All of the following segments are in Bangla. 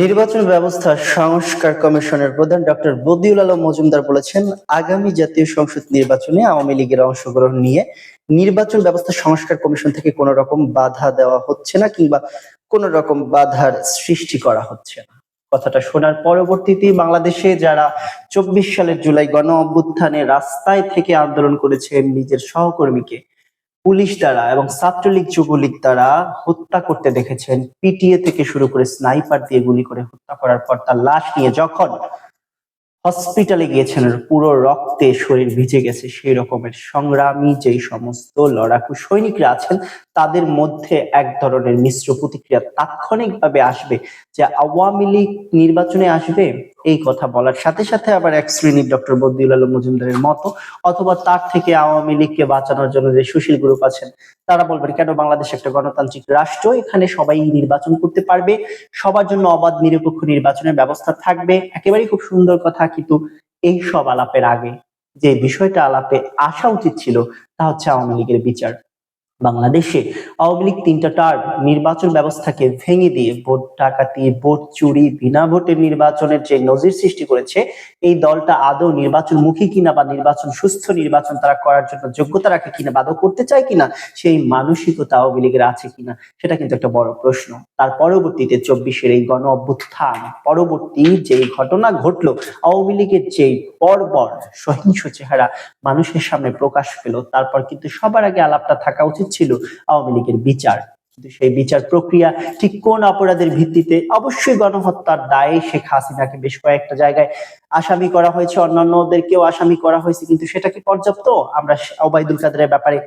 নির্বাচন ব্যবস্থা সংস্কার কমিশনের প্রধান ডক্টর বদিউল আলম মজুমদার বলেছেন, আগামী জাতীয় সংসদ নির্বাচনে আওয়ামী লীগের অংশগ্রহণ নিয়ে নির্বাচন ব্যবস্থা সংস্কার কমিশন থেকে কোন রকম বাধা দেওয়া হচ্ছে না কিংবা কোন রকম বাধার সৃষ্টি করা হচ্ছে না। কথাটা শোনার পরবর্তীতে বাংলাদেশে যারা চব্বিশ সালের জুলাই গণ অভ্যুত্থানে রাস্তায় থেকে আন্দোলন করেছেন, নিজের সহকর্মীকে পুলিশ দ্বারা এবং ছাত্রলীগ, যুবলীগ দ্বারা হত্যা করতে দেখেছেন। পিটিএ থেকে শুরু করে স্নাইপার দিয়ে গুলি করে হত্যা করার পর তার লাশ নিয়ে যখন হসপিটালে গিয়েছেন, পুরো রক্তে শরীর ভিজে গেছে, সেই রকমের সংগ্রামী যেই সমস্ত লড়াকু সৈনিকরা আছেন, তাদের মধ্যে এক ধরনের মিশ্র প্রতিক্রিয়া তাৎক্ষণিকভাবে আসবে যে আওয়ামী লীগ নির্বাচনে আসবে। এই কথা বলার সাথে সাথে আবার এক শ্রেণির ডক্টর বদিউল আলম মজুমদারের মতো অথবা তার থেকে আওয়ামী লীগকে বাঁচানোর জন্য যে সুশীল গ্রুপ আছেন, তারা বলবেন, কেন বাংলাদেশ একটা গণতান্ত্রিক রাষ্ট্র? এখানে সবাই নির্বাচন করতে পারবে। সবার জন্য অবাধ, নিরপেক্ষ নির্বাচনের ব্যবস্থা থাকবে। একেবারেই খুব সুন্দর কথা, কিন্তু এই সব আলাপের আগে যে বিষয়টা আলাপে আসা উচিত ছিল, তা হচ্ছে আওয়ামী লীগের বিচার। বাংলাদেশে আওয়ামী লীগ তিনটা টার্ম নির্বাচন ব্যবস্থাকে ভেঙে দিয়ে ভোট ডাকাতি, ভোট চুরি, বিনা ভোটের নির্বাচনের যে নজির সৃষ্টি করেছে, এই দলটা আদৌ নির্বাচন মুখী কিনা বা নির্বাচন সুস্থ নির্বাচন তারা করার জন্য যোগ্যতা রাখে কিনা বা আদৌ করতে চায় কিনা, সেই মানসিকতা আওয়ামী লীগের আছে কিনা, সেটা কিন্তু একটা বড় প্রশ্ন। তার পরবর্তীতে চব্বিশের এই গণ অভ্যুত্থান, পরবর্তী যেই ঘটনা ঘটলো, আওয়ামী লীগের যেই পরপর সহিংস চেহারা মানুষের সামনে প্রকাশ পেল, তারপর কিন্তু সবার আগে আলাপটা থাকা উচিত ছিল আওয়ামী লীগের বিচার। কিন্তু সেই বিচার প্রক্রিয়া ঠিক কোন অপরাধের ভিত্তিতে অবশ্যই গণহত্যার দায়ে শেখ হাসিনাকে বেশ কয়েকটা জায়গায় আসামি করা হয়েছে, অন্যান্যদেরকেও আসামি করা হয়েছে, কিন্তু সেটা কি পর্যাপ্ত? আমরা ওবায়দুল কাদের ব্যাপারে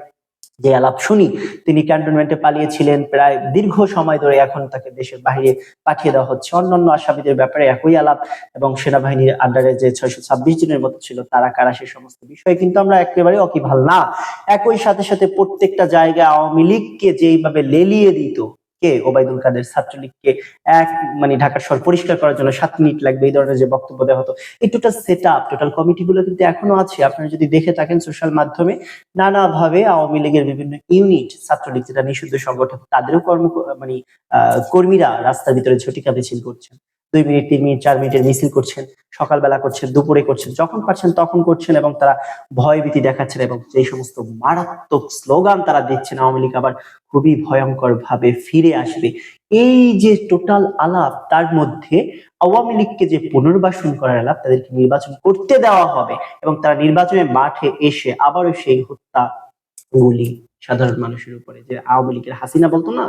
যে আলাপ শুনি, তিনি ক্যান্টনমেন্টে পালিয়েছিলেন প্রায় দীর্ঘ সময় ধরে এখন তাকে দেশের বাহিরে পাঠিয়ে দেওয়া হচ্ছে। অন্যান্য আসামিদের ব্যাপারে একই আলাপ এবং সেনাবাহিনীর আন্ডারে যে ছয়শো ছাব্বিশ জনের মতো ছিল, তারা কারা সে সমস্ত বিষয়ে কিন্তু আমরা একেবারে অকিভাল না। একই সাথে সাথে প্রত্যেকটা জায়গায় আওয়ামী লীগকে যেইভাবে লেলিয়ে দিত কে? ওবায়দুল কাদের ছাত্রলীগকে এক মানে ঢাকার শহর পরিষ্কার করার জন্য সাত মিনিট লাগবে এই ধরনের যে বক্তব্য দেওয়া হতো। এই total set up total committee গুলো কিন্তু এখনও আছে। আপনারা যদি দেখে থাকেন সোশ্যাল মাধ্যমে, নানাভাবে আওয়ামী লীগের বিভিন্ন ইউনিট ছাত্রলীগ যেটা নিষিদ্ধ সংগঠন, তাদেরও কর্ম মানে কর্মীরা রাস্তার ভিতরে ঝটিকা মিছিল করছেন। দুই মিনিট, তিন মিনিট, চার মিনিটের মিছিল করছেন, সকালবেলা করছেন, দুপুরে করছেন, যখন পারছেন তখন করছেন এবং তারা ভয়ভীতি দেখাচ্ছেন এবং এই সমস্ত মারাত্মক স্লোগান তারা দিচ্ছেন, আওয়ামী লীগ আবার খুবই ভয়ঙ্কর ভাবে ফিরে আসবে। এই যে টোটাল আলাপ, তার মধ্যে আওয়ামী লীগকে যে পুনর্বাসন করার আলাপ, তাদেরকে নির্বাচন করতে দেওয়া হবে এবং তারা নির্বাচনের মাঠে এসে আবারও সেই হত্যা গুলি সাধারণ মানুষের উপরে, যে আওয়ামী লীগের হাসিনা বলতো না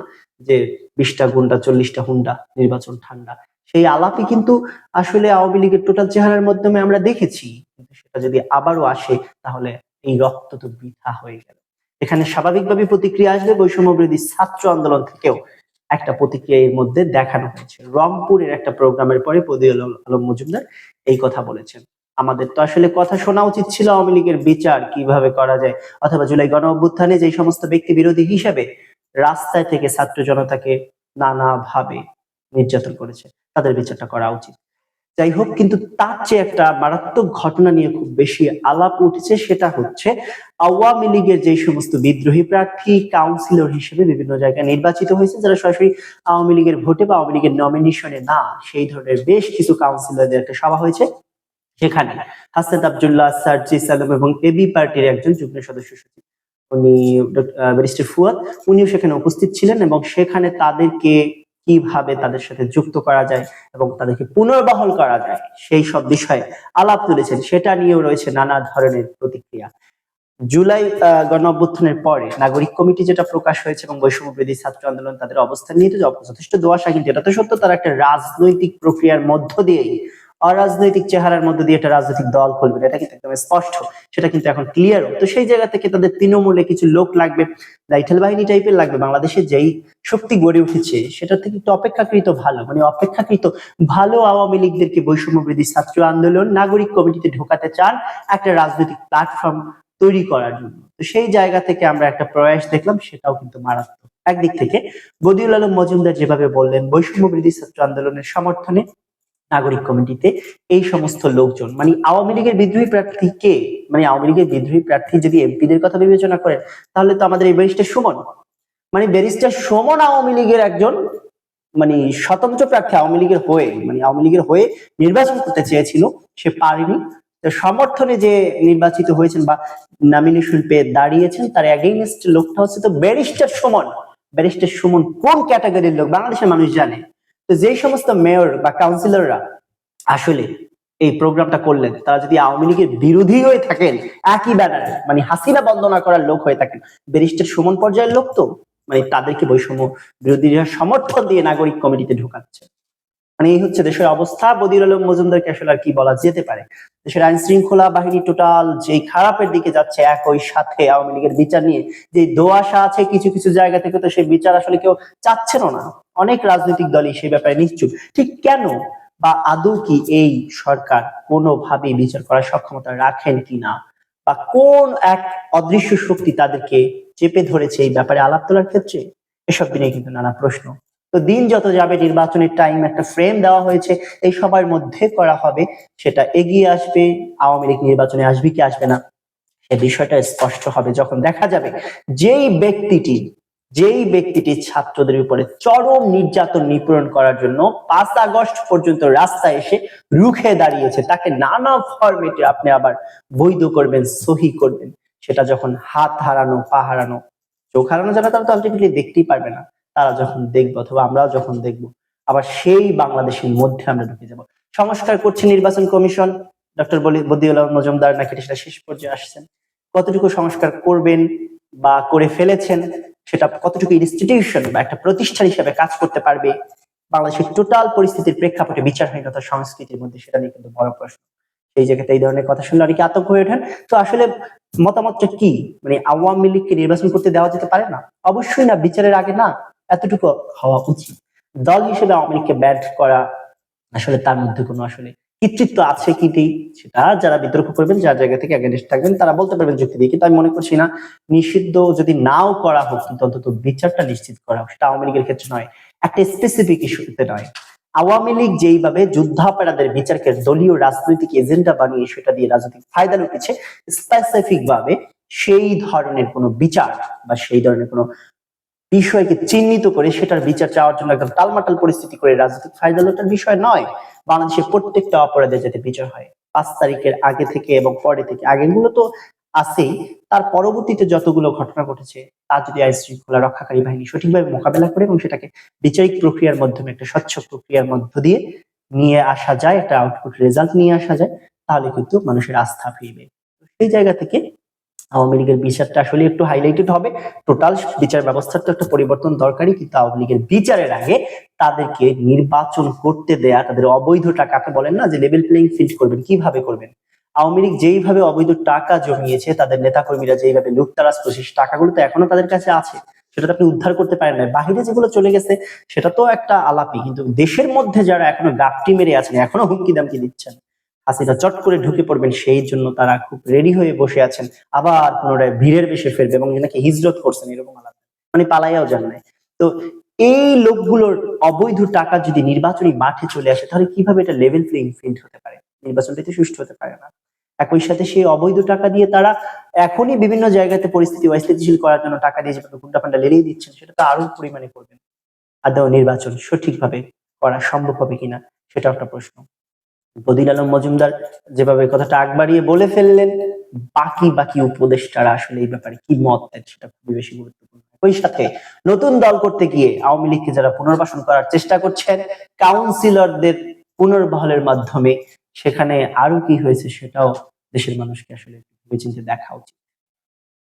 যে, বিশটা গুন্ডা, চল্লিশটা হুন্ডা নির্বাচন ঠান্ডা। সেই আলাপই কিন্তু আসলে আওয়ামী লীগের টোটাল চেহারার মাধ্যমে আমরা দেখেছি। কিন্তু সেটা যদি আবারও আসে, তাহলে এই রক্ত তো বৃথা হয়ে গেল। এখানে স্বাভাবিকভাবে প্রতিক্রিয়া আসবে বৈষম্য বিরোধী ছাত্র আন্দোলন থেকেও একটা প্রতিক্রিয়া এর মধ্যে দেখানো হয়েছে। রংপুরের একটা প্রোগ্রামের পরে পদিউল আলম মজুমদার এই কথা বলেছেন। আমাদের তো আসলে কথা শোনা উচিত ছিল আওয়ামী লীগের বিচার কীভাবে করা যায়, অথবা জুলাই গণ অভ্যুত্থানে যে সমস্ত ব্যক্তি বিরোধী হিসাবে রাস্তায় থেকে ছাত্র জনতাকে নানাভাবে নির্যাতন করেছে। তাদের বিচারটা করা উচিত। যাই হোক কিন্তু তার চেয়ে একটা মারাত্মক ঘটনা নিয়ে খুব বেশি আলাপ উঠেছে, সেটা হচ্ছে আওয়ামী লীগের যে সমস্ত বিদ্রোহী প্রার্থী কাউন্সিলর হিসেবে বিভিন্ন জায়গায় নির্বাচিত হয়েছে, যারা সরাসরি আওয়ামী লীগের ভোটে বা আওয়ামী লীগের নমিনেশনে না, সেই ধরনের বেশ কিছু কাউন্সিলরদের একটা সভা হয়েছে। সেখানে হাসান আবদুল্লাহ সার্জিস আলম এবং এবি পার্টির একজন যুগ্ম সদস্য সচিব, উনি ব্যারিস্টার ফুয়াদ, উনিও সেখানে উপস্থিত ছিলেন এবং সেখানে তাদেরকে কীভাবে তাদের সাথে যুক্ত করা যায় এবং তাদেরকে পুনর্বহল করা যায় সেই সব বিষয়ে আলাপ তুলেছেন। সেটা নিয়েও রয়েছে নানা ধরনের প্রতিক্রিয়া। জুলাই আহ, পরে নাগরিক কমিটি যেটা প্রকাশ হয়েছে এবং বৈষম্য বিরোধী ছাত্র আন্দোলন তাদের অবস্থান নিয়ে যথেষ্ট দোয়াশা কিন্তু এটা তো সত্য তারা একটা রাজনৈতিক প্রক্রিয়ার মধ্য দিয়েই অরাজনৈতিক চেহারার মধ্যে দিয়ে একটা রাজনৈতিক দল খুলবে। এটা কিন্তু একদম স্পষ্ট, সেটা কিন্তু এখন ক্লিয়ার তো সেই জায়গা থেকে তাদের তৃণমূলে কিছু লোক লাগবে লাইঠাল বাহিনী টাইপের লাগবে, বাংলাদেশে যেই শক্তি গড়ে উঠেছে, সেটা থেকে একটু অপেক্ষাকৃত ভালো মানে অপেক্ষাকৃত ভালো আওয়ামী লীগদেরকে বৈষম্য বিরোধী ছাত্র আন্দোলন, নাগরিক কমিটিতে ঢোকাতে চান একটা রাজনৈতিক প্ল্যাটফর্ম তৈরি করার জন্য। তো সেই জায়গা থেকে আমরা একটা প্রয়াস দেখলাম, সেটাও কিন্তু মারাত্মক। একদিক থেকে বদিউল আলম মজুমদার যেভাবে বললেন বৈষম্য বৃদ্ধি ছাত্র আন্দোলনের সমর্থনে নাগরিক কমিটিতে এই সমস্ত লোকজন মানে আওয়ামী লীগের বিদ্রোহী প্রার্থী কে? মানে আওয়ামী লীগের বিদ্রোহী প্রার্থী যদি এমপিদের কথা বিবেচনা করেন, তাহলে তো আমাদের এই ব্যারিস্টার সুমন মানে ব্যারিস্টার সুমন আওয়ামী লীগের একজন মানে স্বতন্ত্র প্রার্থী আওয়ামী লীগের হয়ে মানে আওয়ামী লীগের হয়ে নির্বাচন করতে চেয়েছিল, সে পারেনি। সমর্থনে যে নির্বাচিত হয়েছেন বা নমিনেশন পেয়ে দাঁড়িয়েছেন, তার এগেইনস্ট লোকটা হচ্ছে তো ব্যারিস্টার সুমন। ব্যারিস্টার সুমন কোন ক্যাটাগরির লোক? বাংলাদেশের মানুষ জানে। তো যেই সমস্ত মেয়র বা কাউন্সিলররা আসলে এই প্রোগ্রামটা করলেন, তারা যদি আওয়ামী লীগের বিরোধী হয়ে থাকেন, একই ব্যানারে মানে হাসিনা বন্দনা করার লোক হয়ে থাকেন, ব্যারিস্টার সুমন পর্যায়ের লোক তো মানে তাদেরকে বৈষম্য বিরোধীরা সমর্থন দিয়ে নাগরিক কমিটিতে ঢোকাচ্ছে। মানে এই হচ্ছে দেশের অবস্থা বদির আলম মজুমদারকে আসলে আর কি বলা যেতে পারে। দেশের আইন শৃঙ্খলা বাহিনী টোটাল যে খারাপের দিকে যাচ্ছে, একই সাথে আওয়ামী লীগের বিচার নিয়ে, যে দোয়াশা আছে কিছু কিছু জায়গা থেকে, তো সেই বিচার আসলে কেউ চাচ্ছেন না। অনেক রাজনৈতিক দলই সেই ব্যাপারে নিশ্চুপ। ঠিক কেন বা আদৌ কি এই সরকার কোনোভাবেই বিচার করার সক্ষমতা রাখেন কিনা? বা কোন এক অদৃশ্য শক্তি তাদেরকে চেপে ধরেছে এই ব্যাপারে আলাপ তোলার ক্ষেত্রে? এসব নিয়ে কিন্তু নানা প্রশ্ন। তো দিন যত যাবে, নির্বাচনের টাইম একটা ফ্রেম দেওয়া হয়েছে, এই সবার মধ্যে করা হবে, সেটা এগিয়ে আসবে, আওয়ামী লীগ নির্বাচনে আসবে কি আসবে না? সে বিষয়টা স্পষ্ট হবে যখন দেখা যাবে, যেই ব্যক্তিটি যেই ব্যক্তিটি ছাত্রদের উপরে চরম নির্যাতন নিপূরণ করার জন্য পাঁচ আগস্ট পর্যন্ত রাস্তায় এসে রুখে দাঁড়িয়েছে, তাকে নানা ফরমেটে আপনি আবার বৈধ করবেন, সহি করবেন। সেটা যখন হাত হারানো, পা হারানো, চোখ হারানো যারা তারা তো আলটিমেটলি দেখতেই পারবে না। তারা যখন দেখব অথবা আমরাও যখন দেখব, আবার সেই বাংলাদেশের মধ্যে আমরা ঢুকে যাব। সংস্কার করছে নির্বাচন কমিশন, ডক্টর বদিউল্লাহ মজুমদার নাকি সেটা শেষ পর্যায়ে আসছেন। কতটুকু সংস্কার করবেন বা করে ফেলেছেন সেটা কতটুকু ইনস্টিটিউশন বা একটা প্রতিষ্ঠান হিসেবে কাজ করতে পারবে? বাংলাদেশের টোটাল পরিস্থিতির প্রেক্ষাপটে বিচারহীনতা সংস্কৃতির মধ্যে, সেটা নিয়ে কিন্তু বড় প্রশ্ন। সেই জায়গাতে এই ধরনের কথা শুনলে অনেকে আতঙ্ক হয়ে ওঠেন। তো আসলে মতামতটা কি? মানে আওয়ামী লীগকে নির্বাচন করতে দেওয়া যেতে পারে না? অবশ্যই না, বিচারের আগে না, এতটুকু হওয়া উচিত। দল হিসেবে আওয়ামী লীগকে ব্যাট করা আসলে তার মধ্যে কোনো আসলে কৃতিত্ব আছে কি নেই সেটা যারা বিতর্ক করবেন, যার জায়গা থেকে অ্যাগেনিস্ট থাকবেন, তারা বলতে পারবেন যুক্তি দিয়ে কিন্তু আমি মনে করছি না, নিষিদ্ধ যদি নাও করা হোক, কিন্তু অন্তত বিচারটা নিশ্চিত করা হোক। সেটা আওয়ামী লীগের ক্ষেত্রে নয়, একটা স্পেসিফিক ইস্যুতে নয়। আওয়ামী লীগ যেইভাবে যুদ্ধাপরাধের বিচারকে দলীয় রাজনৈতিক এজেন্ডা বানিয়ে সেটা দিয়ে রাজনৈতিক ফায়দা লুটেছে স্পেসিফিক ভাবে সেই ধরনের কোনো বিচার বা সেই ধরনের কোনো বিষয়কে চিহ্নিত করে সেটার বিচার চাওয়ার জন্য একদম টালমাটাল পরিস্থিতি করে রাজনৈতিক ফায়দা লোটার বিষয় নয়, বাংলাদেশের প্রত্যেকটা অপরাধে যাতে বিচার হয়। পাঁচ তারিখের আগে থেকে এবং পরে থেকে আগেগুলো তো আছেই, তার পরবর্তীতে যতগুলো ঘটনা ঘটেছে, তা যদি আইন শৃঙ্খলা রক্ষাকারী বাহিনী সঠিকভাবে মোকাবেলা করে এবং সেটাকে বিচারিক প্রক্রিয়ার মাধ্যমে একটা স্বচ্ছ প্রক্রিয়ার মধ্য দিয়ে নিয়ে আসা যায়, একটা আউটপুট রেজাল্ট নিয়ে আসা যায়, তাহলে কিন্তু মানুষের আস্থা ফিরবে। সেই জায়গা থেকে আওয়ামী লীগের বিচারটা আসলে একটু হাইলাইটেড হবে। টোটাল বিচার ব্যবস্থার তো একটা পরিবর্তন দরকারই, কিন্তু আওয়ামী লীগের বিচারের আগে তাদেরকে নির্বাচন করতে দেয়া, তাদের অবৈধ টাকা, আপনি বলেন না যে লেভেল প্লেইং ফিল্ড করবেন, কীভাবে করবেন? আওয়ামী লীগ যেইভাবে অবৈধ টাকা জমিয়েছে, তাদের নেতাকর্মীরা যেইভাবে লুটতারাজ প্রশেষ টাকাগুলো তো এখনও তাদের কাছে আছে। সেটা তো আপনি উদ্ধার করতে পারেন না বাহিরে যেগুলো চলে গেছে, সেটা তো একটা আলাপি কিন্তু দেশের মধ্যে যারা এখনও গাপটি মেরে আছেন, এখনও হুমকি দামকি দিচ্ছেন হাসিনা চট করে ঢুকে পড়বেন, সেই জন্য তারা খুব রেডি হয়ে বসে আছেন। আবার পুনরায় ভিড়ের বেশে ফেলবে এবং নাকি হিজরত করছেন, এরকম আলাদা। মানে পালাইয়াও যান নাই। তো এই লোকগুলোর অবৈধ টাকা যদি নির্বাচনী মাঠে চলে আসে, তাহলে কীভাবে এটা লেভেল প্লেইং ফিল্ড হতে পারে? নির্বাচনটা তো সুষ্ঠু হতে পারে না। একই সাথে সেই অবৈধ টাকা দিয়ে তারা এখনই বিভিন্ন জায়গাতে পরিস্থিতি অস্থিতিশীল করার জন্য টাকা দিয়ে যেভাবে গুন্ডা পান্ডা লেড়িয়ে দিচ্ছেন, সেটা তো আরও পরিমাণে করবেন। আদৌ নির্বাচন সঠিকভাবে করা সম্ভব হবে কিনা, সেটাও একটা প্রশ্ন। বদিল আলম মজুমদার যেভাবে কথাটা আগ বাড়িয়ে বলে ফেললেন, বাকি বাকি উপদেষ্টারা আসলে এই ব্যাপারে কি মত দেন সেটা খুবই বেশি গুরুত্বপূর্ণ। ওই সাথে নতুন দল করতে গিয়ে আওয়ামী লীগকে যারা পুনর্বাসন করার চেষ্টা করছেন কাউন্সিলরদের পুনর্বহলের মাধ্যমে সেখানে আরও কি হয়েছে সেটাও দেশের মানুষকে আসলে চিন্তে দেখা উচিত।